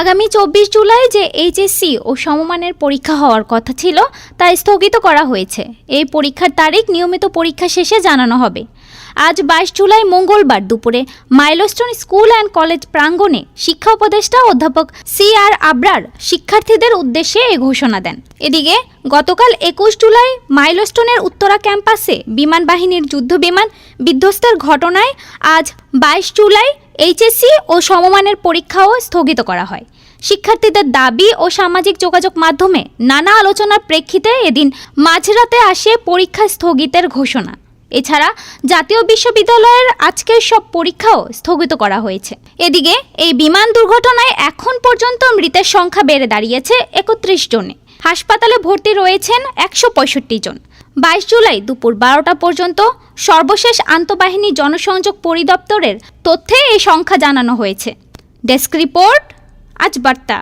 আগামী চব্বিশ জুলাই যে এইচএসসি ও সমমানের পরীক্ষা হওয়ার কথা ছিল, তা স্থগিত করা হয়েছে। এই পরীক্ষার তারিখ নিয়মিত পরীক্ষা শেষে জানানো হবে। আজ বাইশ জুলাই মঙ্গলবার দুপুরে মাইলস্টোন স্কুল অ্যান্ড কলেজ প্রাঙ্গণে শিক্ষা উপদেষ্টা অধ্যাপক সি আর আবরার শিক্ষার্থীদের উদ্দেশ্যে এই ঘোষণা দেন। এদিকে গতকাল একুশ জুলাই মাইলস্টোনের উত্তরা ক্যাম্পাসে বিমান বাহিনীর যুদ্ধ বিমান বিধ্বস্তের ঘটনায় আজ বাইশ জুলাই এইচএসসি ও সমমানের পরীক্ষাও স্থগিত করা হয়। শিক্ষার্থীদের দাবি ও সামাজিক যোগাযোগ মাধ্যমে নানা আলোচনার প্রেক্ষিতে এদিন মাঝরাতে আসে পরীক্ষা স্থগিতের ঘোষণা। এছাড়া জাতীয় বিশ্ববিদ্যালয়ের আজকের সব পরীক্ষাও স্থগিত করা হয়েছে। এদিকে এই বিমান দুর্ঘটনায় এখন পর্যন্ত মৃতের সংখ্যা বেড়ে দাঁড়িয়েছে একত্রিশ জনে। হাসপাতালে ভর্তি রয়েছেন একশো পঁয়ষট্টি জন। বাইশ জুলাই দুপুর বারোটা পর্যন্ত সর্বশেষ আন্তঃবাহিনী জনসংযোগ পরিদপ্তরের তথ্যে এই সংখ্যা জানানো হয়েছে। ডেস্ক রিপোর্ট, আজ বার্তা।